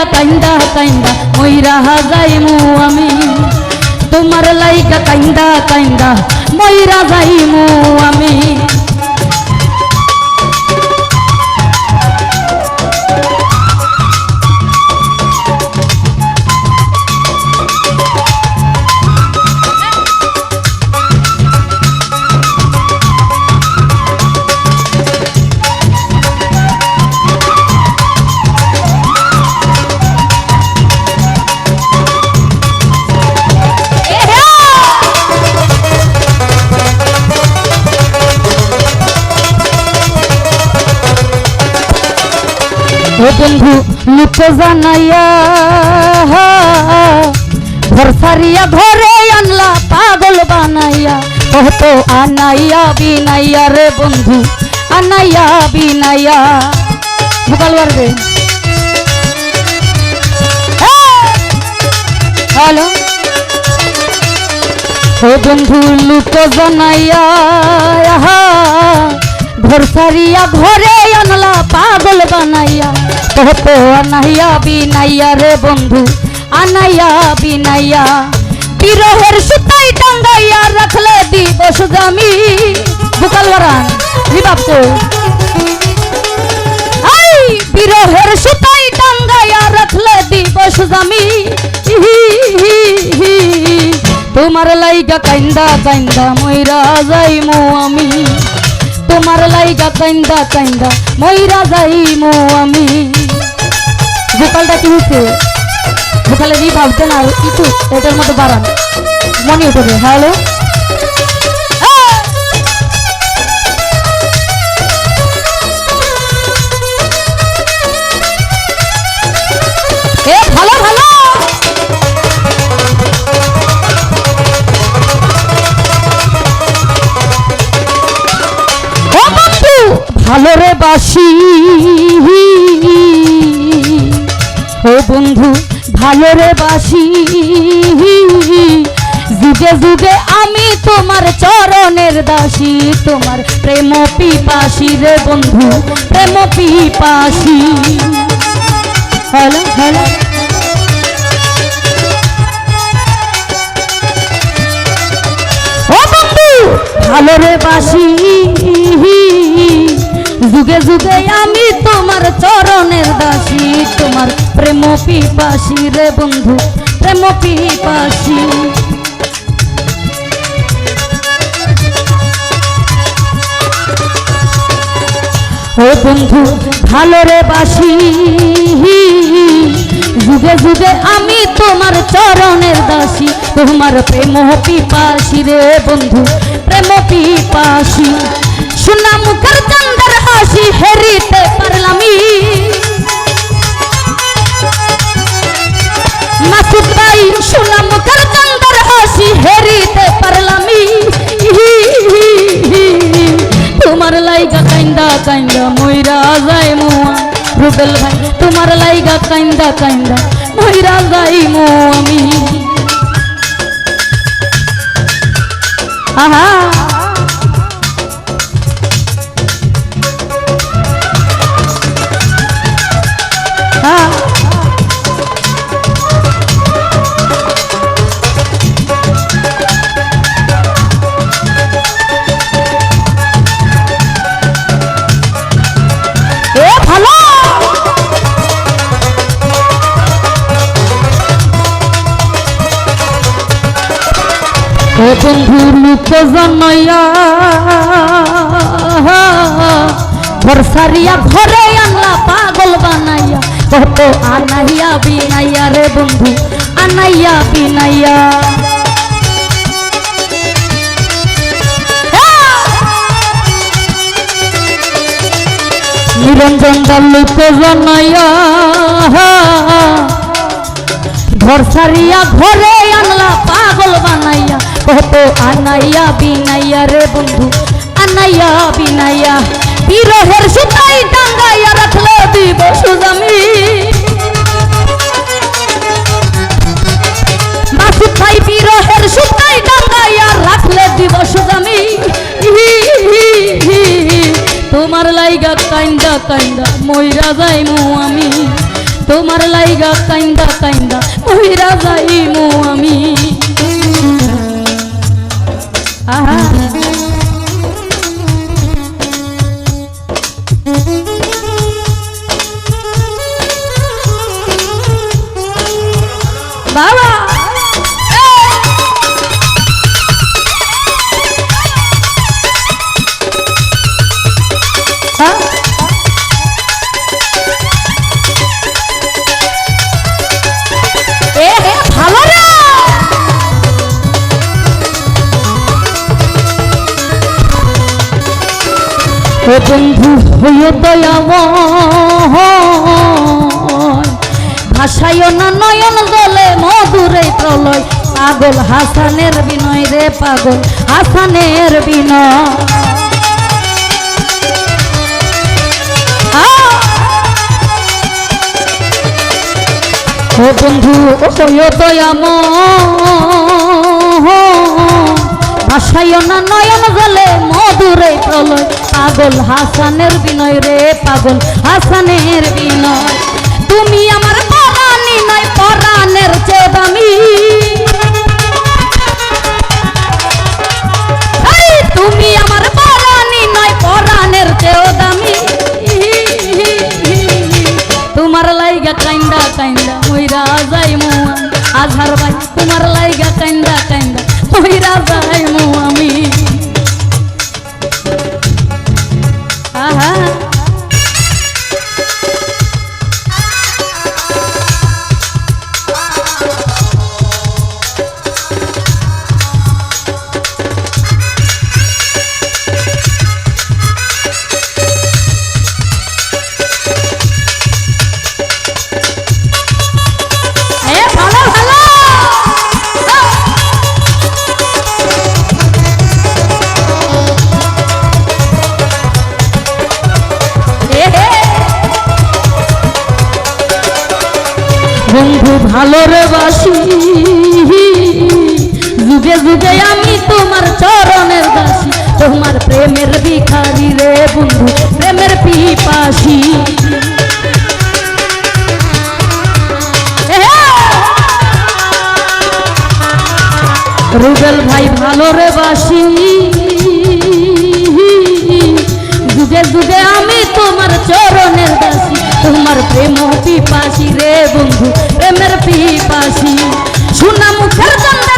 লাইগা কাইন্দা কাইন্দা ময়রা যাইমু আমি তোমার লাইকা কাইন্দা কাইন্দা ময়রা যাইমু আমি ও বন্ধু লুক জানাইয়া ঘর সারিয়া ঘরে আনলা, পাগল বানাইয়া। কত আনাইয়া বিনাইয়া রে বন্ধু, আনাইয়া বিনাইয়া। ভোকাল বাড়বে হ্যালো। ও বন্ধু লুক জানাইয়া ঘর সারিয়া, ঘরে আনলা পাগল বানাইয়া। কত আনাইয়া, বিনাইয়া রে বন্ধু, আনাইয়া, বিনাইয়া। বিরহের সুতাই টাঙ্গাইয়া রাখলে দিবস জামি। বুকাল বারান রিবাবতে আই, বিরহের সুতাই টাঙ্গাইয়া রাখলে দিবস জামি। তোমার লাইগা কাইন্দা কাইন্দা ময়রা যাইমু আমি। তোমার লাইগা কাইন্দা কাইন্দা ময়রা যাইমু আমি। ভোকালটা কি হচ্ছে ভোকালে দিয়ে ভাবতেন আর একটু এটার মতো বাড়ান। মনে উঠবে হ্যালো? ভালো বাসি। ও বন্ধু, ভালো বাসি। যুগে যুগে আমি তোমার চরণের দাসী, তোমার প্রেম পিপাসি রে বন্ধু, প্রেম পিপাসি। Hello hello. ও বাসি। যুগে যুগে আমি তোমার চরণের দাসী, তোমার প্রেম পিপাসি রে বন্ধু, প্রেম পিপাসি। ও বন্ধু, ভালো রে বাসি। যুগে যুগে আমি তোমার চরণের দাসী, তোমার প্রেম পিপাসি রে বন্ধু, প্রেম পিপাসি। কাইন্দা ময়রা যাই মুয়া রুবেল ভাই, তোমার লাইগা কাইন্দা কাইন্দা ময়রা যাই মো আমি। আহা! ও বন্ধু লুক ঘর আনলা পাগল বানাইয়া। কত আনাইয়া বিনাইয়া রে বন্ধু, আনাইয়া বিনাইয়া। নিরঞ্জন দল্লুক জানাইয়া ঘর সারিয়া ঘরে আনলা পাগল বানাইয়া। কত আনাইয়া বিনাইয়া রে বন্ধু, আনাইয়া বিনাইয়া। বিরহের সুতাই টাঙ্গাইয়া রাখলে দিব সুজামি। মাসুদ বিরহের সুতাই টাঙ্গাইয়া রাখলে দিব সুজামি। তোমার লাইগা কাইন্দা কাইন্দা ময়রা যাইমু আমি। তোমার লাইগা কাইন্দা কাইন্দা মহিরা যাইমু আমি। আহা ও বন্ধু হইও দয়াময়। ভাসাইও না নয়ন জলে মধুরে প্রলয়। পাগল হাসানের বিনয় রে পাগল হাসানের বিনয়! ও বন্ধু ওয় দয়াম ভাসাইও না নয়ন জলে মধুরে প্রলয়। পাগল, হাসানের বিনয় রে পাগল, হাসানের বিনয়। তুমি আমার পরাণী নয়, পরাণের চেয়ে দামি। তুমি আমার পরাণী নয়, পরাণের চেয়েও দামি। তোমার লাইগা কাইন্দা কাইন্দা মইরা যাই মুয়া আধার ভাই, তোমার লাইগা কাইন্দা কাইন্দা মইরা যাই বন্ধু ভালো রে বাসি। যুগে যুগে আমি তোমার চরণের দাসী। তোমার প্রেমের ভিখারি রে বন্ধু, প্রেমের পিপাসী। রুবেল ভাই ভালো রে বাসি। যুগে যুগে আমি তোমার চরণের দাসী। তোমার প্রেম পিপাসি রে বন্ধু প্রেমের পিপাসি। শোনা মুখের চন্দ্রের